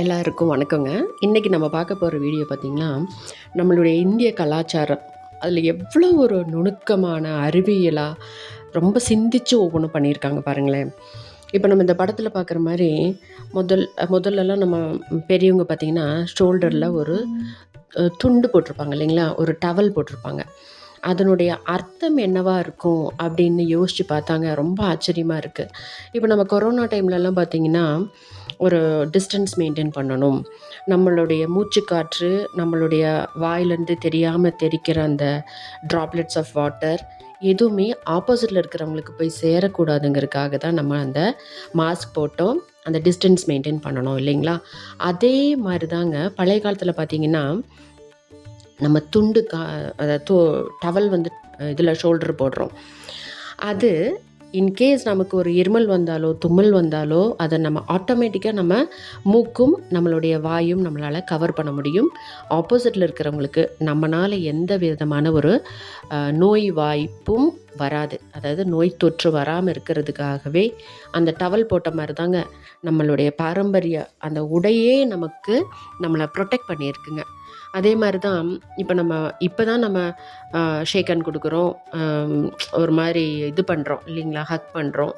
எல்லாருக்கும் வணக்கங்க. இன்றைக்கி நம்ம பார்க்க போகிற வீடியோ பார்த்திங்கன்னா நம்மளுடைய இந்திய கலாச்சாரம். அதில் எவ்வளோ ஒரு நுணுக்கமான அறிவியலாக ரொம்ப சிந்திச்சு ஒவ்வொன்றும் பண்ணியிருக்காங்க பாருங்களேன். இப்போ நம்ம இந்த படத்தில் பார்க்குற மாதிரி முதல் முதல்லலாம் நம்ம பெரியவங்க பார்த்திங்கன்னா ஷோல்டரில் ஒரு துண்டு போட்டிருப்பாங்க இல்லைங்களா? ஒரு டவல் போட்டிருப்பாங்க. அதனுடைய அர்த்தம் என்னவாக இருக்கும் அப்படின்னு யோசித்து பார்த்தாங்க. ரொம்ப ஆச்சரியமாக இருக்குது இப்போ நம்ம கொரோனா டைம்லலாம் பார்த்திங்கன்னா ஒரு டிஸ்டன்ஸ் மெயின்டைன் பண்ணணும். நம்மளுடைய மூச்சுக்காற்று நம்மளுடைய வாயிலேருந்து தெரியாமல் தெரிக்கிற அந்த ட்ராப்லெட்ஸ் ஆஃப் வாட்டர் எதுவுமே ஆப்போசிட்டில் இருக்கிறவங்களுக்கு போய் சேரக்கூடாதுங்கிறதுக்காக தான் நம்ம அந்த மாஸ்க் போட்டோம். அந்த டிஸ்டன்ஸ் மெயின்டைன் பண்ணணும் இல்லைங்களா? அதே மாதிரி தாங்க பழைய காலத்தில் பார்த்தீங்கன்னா நம்ம துண்டு கா அதாவது டவல் வந்து இதில் ஷோல்டர் போடுறோம். அது இன்கேஸ் நமக்கு ஒரு இருமல் வந்தாலோ தும்மல் வந்தாலோ அதை நம்ம ஆட்டோமேட்டிக்காக நம்ம மூக்கும் நம்மளுடைய வாயும் நம்மளால் கவர் பண்ண முடியும். ஆப்போசிட்டில் இருக்கிறவங்களுக்கு நம்மளால் எந்த விதமான ஒரு நோய் வாய்ப்பும் வராது. அதாவது நோய் தொற்று வராமல் இருக்கிறதுக்காகவே அந்த டவல் போட்ட மாதிரி தாங்க நம்மளுடைய பாரம்பரிய அந்த உடையே நமக்கு நம்மளை ப்ரொடெக்ட் பண்ணியிருக்குங்க. அதே மாதிரி தான் இப்போ நம்ம இப்போ தான் நம்ம ஷேக் கொடுக்குறோம். ஒரு மாதிரி இது பண்ணுறோம் இல்லைங்களா? ஹக் பண்ணுறோம்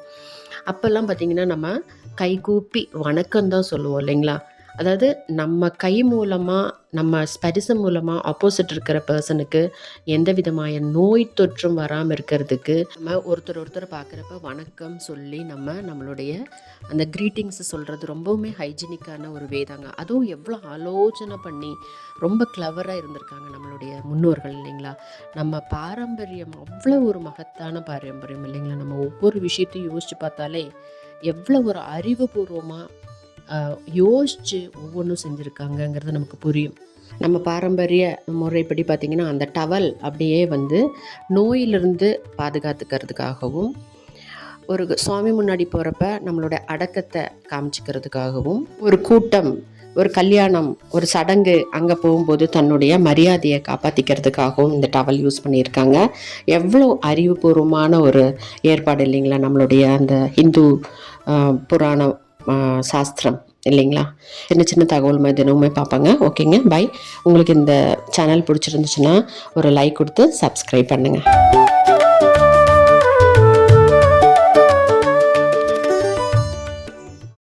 அப்போல்லாம் பார்த்திங்கன்னா நம்ம கை கூப்பி வணக்கம் தான் சொல்லுவோம் இல்லைங்களா? அதாவது நம்ம கை மூலமாக நம்ம ஸ்பரிசம் மூலமாக ஆப்போசிட் இருக்கிற பர்சனுக்கு எந்த விதமான நோய் தொற்றும் வராமல் இருக்கிறதுக்கு நம்ம ஒருத்தர் ஒருத்தர் பார்க்குறப்ப வணக்கம் சொல்லி நம்ம நம்மளுடைய அந்த க்ரீட்டிங்ஸ் சொல்கிறது ரொம்பவுமே ஹைஜீனிக்கான ஒரு வேதாங்க அதுவும் எவ்வளோ ஆலோசனை பண்ணி ரொம்ப கிளவராக இருந்திருக்காங்க நம்மளுடைய முன்னோர்கள் இல்லைங்களா? நம்ம பாரம்பரியம் அவ்வளோ ஒரு மகத்தான பாரம்பரியம் இல்லைங்களா? நம்ம ஒவ்வொரு விஷயத்தையும் யோசித்து பார்த்தாலே எவ்வளோ ஒரு அறிவுபூர்வமாக யோசித்து ஒவ்வொன்றும் செஞ்சுருக்காங்கங்கிறது நமக்கு புரியும். நம்ம பாரம்பரிய முறைப்படி பார்த்திங்கன்னா அந்த டவல் அப்படியே வந்து நோயிலிருந்து பாதுகாத்துக்கிறதுக்காகவும் ஒரு சுவாமி முன்னாடி போகிறப்ப நம்மளோட அடக்கத்தை காமிச்சிக்கிறதுக்காகவும் ஒரு கூட்டம் ஒரு கல்யாணம் ஒரு சடங்கு அங்கே போகும்போது தன்னுடைய மரியாதையை காப்பாற்றிக்கிறதுக்காகவும் இந்த டவல் யூஸ் பண்ணியிருக்காங்க. எவ்வளோ அறிவுபூர்வமான ஒரு ஏற்பாடு இல்லைங்களா நம்மளுடைய அந்த ஹிந்து புராண சாஸ்திரம் இல்லைங்களா? சின்ன சின்ன தகவல் மாதிரி தினமுமே பார்ப்பாங்க. ஓகேங்க பை உங்களுக்கு இந்த சேனல் பிடிச்சிருந்துச்சுன்னா ஒரு லைக் கொடுத்து சப்ஸ்கிரைப் பண்ணுங்கள்